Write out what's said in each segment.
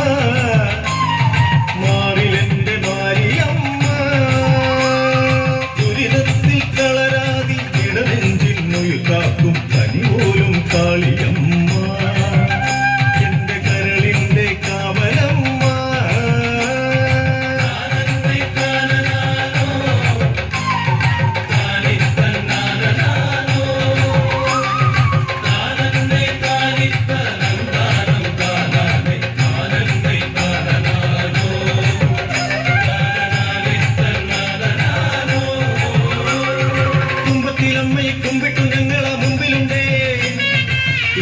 Yeah. അമ്മയെ കുമ്പിട്ടു ഞങ്ങളെ മുമ്പിലുണ്ടേ.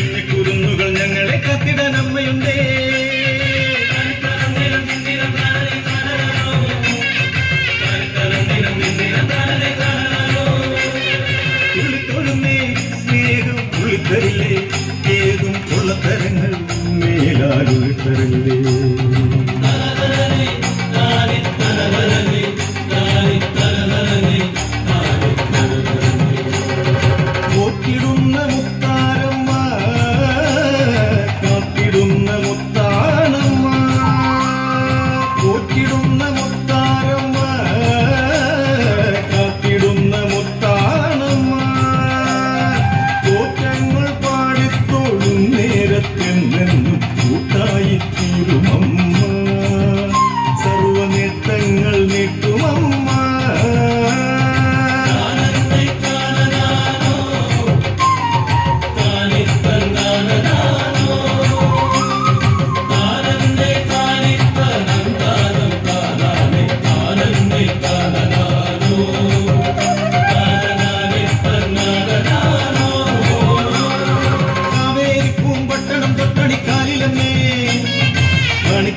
ഇന്ന് കുരുന്നുകൾ ഞങ്ങളെ കത്തിടാൻ അമ്മയുണ്ടേ ഉള്ളിത്തൊഴുന്നേ സ്നേഹം ഉള്ളിത്തരില്ലേ ഏതും ഉള്ളത്തരങ്ങൾ മേലാലുള്ളിത്തരല്ലേ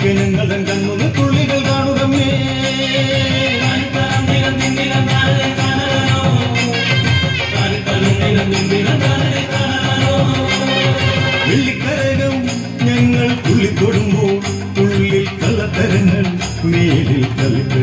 എനിക്ക് നിങ്ങളുടെ കൺമുന്ന് തുള്ളികൾ കാണുകമേ വെള്ളിക്കരകം ഞങ്ങൾ തുള്ളിത്തൊടുമ്പോൾ ഉള്ളിൽ കള്ളത്തരങ്ങൾ മേലിൽ കളിക്ക